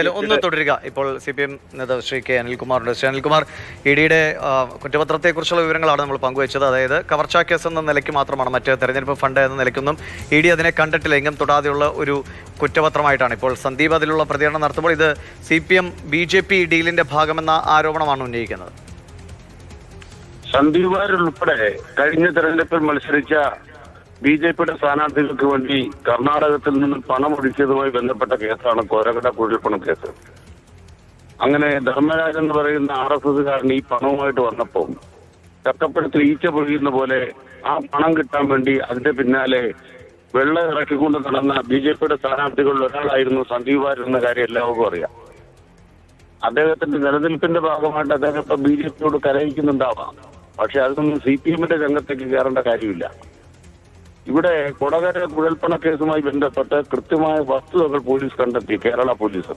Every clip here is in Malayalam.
ഒന്ന് തുടരുക. ഇപ്പോൾ സി പി എം നേതാവ് ശ്രീ കെ അനിൽകുമാറുണ്ട്. ശ്രീ അനിൽകുമാർ ഇ ഡിയുടെ കുറ്റപത്രത്തെക്കുറിച്ചുള്ള വിവരങ്ങളാണ് നമ്മൾ പങ്കുവച്ചത്. അതായത് കവർച്ചാ കേസ് എന്ന നിലയ്ക്ക് മാത്രമാണ് മറ്റ് തെരഞ്ഞെടുപ്പ് ഫണ്ട് എന്ന നിലയ്ക്കൊന്നും ഇ ഡി അതിനെ കണ്ടിട്ടില്ല. എങ്കിലും തൊടാതെയുള്ള ഒരു കുറ്റപത്രമായിട്ടാണ് ഇപ്പോൾ സന്ദീപ് അതിലുള്ള പ്രതികരണം നടത്തുമ്പോൾ ഇത് C P M B J P ഡീലിന്റെ ഭാഗമെന്ന ആരോപണമാണ് ഉന്നയിക്കുന്നത്. സന്ദീപ് ഉൾപ്പെടെ കഴിഞ്ഞ തെരഞ്ഞെടുപ്പിൽ മത്സരിച്ച ബി ജെ പിയുടെ സ്ഥാനാർത്ഥികൾക്ക് വേണ്ടി കർണാടകത്തിൽ നിന്ന് പണം ഒഴുക്കിയതുമായി ബന്ധപ്പെട്ട കേസാണ് കോരകട കുഴൽപ്പണം കേസ്. അങ്ങനെ ധർമ്മരാജ് എന്ന് പറയുന്ന ആർ എസ് എസ്കാരൻ ഈ പണവുമായിട്ട് വന്നപ്പോൾ ചക്കപ്പഴത്തിൽ ഈച്ച പൊഴിയുന്ന പോലെ ആ പണം കിട്ടാൻ വേണ്ടി അതിന്റെ പിന്നാലെ വെള്ളം ഇറക്കിക്കൊണ്ട് നടന്ന ബി ജെ പിയുടെ സ്ഥാനാർത്ഥികളിൽ ഒരാളായിരുന്നു സന്ദീപ് വാര്യർ എന്ന കാര്യം എല്ലാവർക്കും അറിയാം. അദ്ദേഹത്തിന്റെ നിലനിൽപ്പിന്റെ ഭാഗമായിട്ട് അദ്ദേഹം ഇപ്പൊ ബി ജെ പിയോട് കരയിക്കുന്നുണ്ടാവാം. പക്ഷെ അതൊന്നും സി പി എമ്മിന്റെ രംഗത്തേക്ക് കയറേണ്ട കാര്യമില്ല. ഇവിടെ കൊടകര കുഴൽപ്പണ കേസുമായി ബന്ധപ്പെട്ട് കൃത്യമായ വസ്തുതകൾ പോലീസ് കണ്ടെത്തി കേരള പോലീസ്.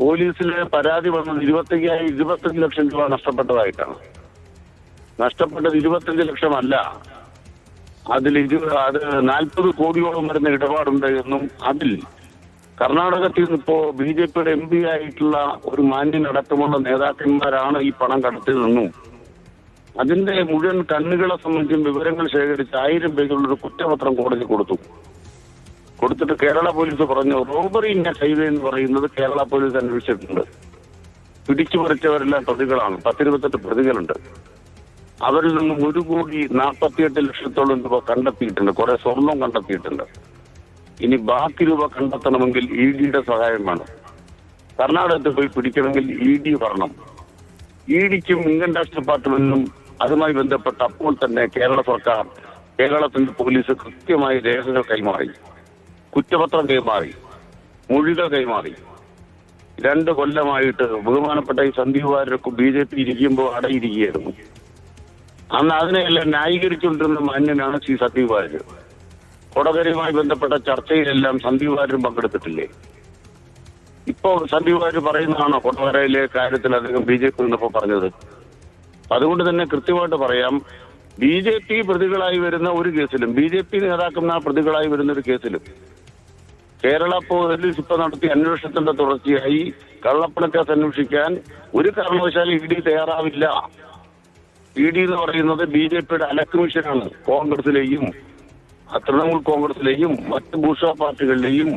പോലീസിലെ പരാതി വന്നത് ഇരുപത്തയ്യായിരം ഇരുപത്തഞ്ച് ലക്ഷം രൂപ നഷ്ടപ്പെട്ടതായിട്ടാണ്. നഷ്ടപ്പെട്ടത് ഇരുപത്തഞ്ച് ലക്ഷമല്ല. അതിൽ ഇരു അത് നാൽപ്പത് കോടിയോളം വരുന്ന ഇടപാടുണ്ട് എന്നും അതിൽ കർണാടകത്തിൽ നിന്ന് ഇപ്പോ ബി ജെ പിയുടെ എം പി ആയിട്ടുള്ള ഒരു മാന്യനടക്കമുള്ള നേതാക്കന്മാരാണ് ഈ പണം കടത്തിയതെന്നും അതിന്റെ മുഴുവൻ കണ്ണുകളെ സംബന്ധിച്ചും വിവരങ്ങൾ ശേഖരിച്ച് ആയിരം പേജുള്ള ഒരു കുറ്റപത്രം കോടതി കൊടുത്തു. കൊടുത്തിട്ട് കേരള പോലീസ് പറഞ്ഞു റോബറി ഇന്ന ചെയ്തെന്ന് പറയുന്നത് കേരള പോലീസ് അന്വേഷിച്ചിട്ടുണ്ട്. പിടിച്ചു പറിച്ചവരെല്ലാം പ്രതികളാണ്. പത്തിരുപത്തെട്ട് പ്രതികളുണ്ട്. അവരിൽ നിന്നും ഒരു കോടി നാൽപ്പത്തിയെട്ട് ലക്ഷത്തോളം രൂപ കണ്ടെത്തിയിട്ടുണ്ട്. കുറെ സ്വർണം കണ്ടെത്തിയിട്ടുണ്ട്. ഇനി ബാക്കി രൂപ കണ്ടെത്തണമെങ്കിൽ ഇ ഡിയുടെ സഹായം വേണം കർണാടകത്തിൽ പോയി പിടിക്കണമെങ്കിൽ ഇ ഡി വരണം. ഇ ഡിക്കും ഇൻകം ടാക്സ് ഡിപ്പാർട്ട്മെന്റിനും അതുമായി ബന്ധപ്പെട്ട് അപ്പോൾ തന്നെ കേരള സർക്കാർ കേരളത്തിന്റെ പോലീസ് കൃത്യമായി രേഖകൾ കൈമാറി. കുറ്റപത്രം കൈമാറി. മൊഴികൾ കൈമാറി. രണ്ട് കൊല്ലമായിട്ട് ബഹുമാനപ്പെട്ട ഈ സന്ദീപ് ബി ജെ പി ഇരിക്കുമ്പോൾ അടയിരിക്കുകയായിരുന്നു. അന്ന് അതിനെയെല്ലാം ന്യായീകരിച്ചുകൊണ്ടിരുന്ന മാന്യനാണ് ശ്രീ സന്ദീപ് വാര്യർ. കൊടകരയുമായി ബന്ധപ്പെട്ട ചർച്ചയിലെല്ലാം സന്ദീപ് വാര്യർ പങ്കെടുത്തിട്ടില്ലേ? ഇപ്പോ സന്ദീപ് വാര്യർ പറയുന്നതാണോ കൊടകരയിലെ കാര്യത്തിൽ അദ്ദേഹം ബി ജെ പി നിന്നപ്പോ പറഞ്ഞത്? അതുകൊണ്ട് തന്നെ കൃത്യമായിട്ട് പറയാം ബി ജെ പി പ്രതികളായി വരുന്ന ഒരു കേസിലും ബി ജെ പി നേതാക്കുന്ന പ്രതികളായി വരുന്ന ഒരു കേസിലും കേരള പോലീസ് ഇപ്പൊ നടത്തിയ അന്വേഷണത്തിന്റെ തുടർച്ചയായി കള്ളപ്പണക്കേസ് അന്വേഷിക്കാൻ ഒരു കാരണവശാലും ഇ ഡി തയ്യാറാവില്ല. ഇ ഡി എന്ന് പറയുന്നത് ബി ജെ പിയുടെ അലക്കമിഷനാണ് കോൺഗ്രസിലെയും തൃണമൂൽ കോൺഗ്രസിലെയും മറ്റ് ഭൂഷ പാർട്ടികളിലെയും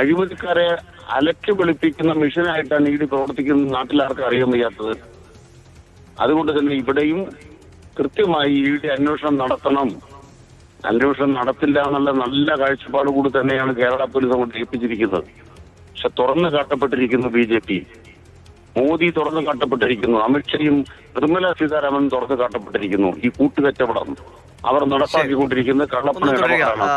അഴിമതിക്കാരെ അലക്കി വെളുപ്പിക്കുന്ന മിഷനായിട്ടാണ് ഇ ഡി പ്രവർത്തിക്കുന്നത്. നാട്ടിലാർക്കും അറിയാൻ വയ്യാത്തത്. അതുകൊണ്ട് തന്നെ ഇവിടെയും കൃത്യമായി ഇ ഡി അന്വേഷണം നടത്തണം. അന്വേഷണം നടത്തില്ല എന്നുള്ള നല്ല കാഴ്ചപ്പാട് കൂടി തന്നെയാണ് കേരള പോലീസ് അങ്ങോട്ട് ഏൽപ്പിച്ചിരിക്കുന്നത്. പക്ഷെ തുറന്നു കാട്ടപ്പെട്ടിരിക്കുന്നു ബി ജെ പി. മോദി തുറന്നു കാട്ടപ്പെട്ടിരിക്കുന്നു. അമിത്ഷയും നിർമ്മല സീതാരാമൻ തുറന്നു കാട്ടപ്പെട്ടിരിക്കുന്നു. ഈ കൂട്ടുകച്ചവടം അവർ നടപ്പാക്കിക്കൊണ്ടിരിക്കുന്ന കള്ളപ്പണ ഇടപാടാണ്.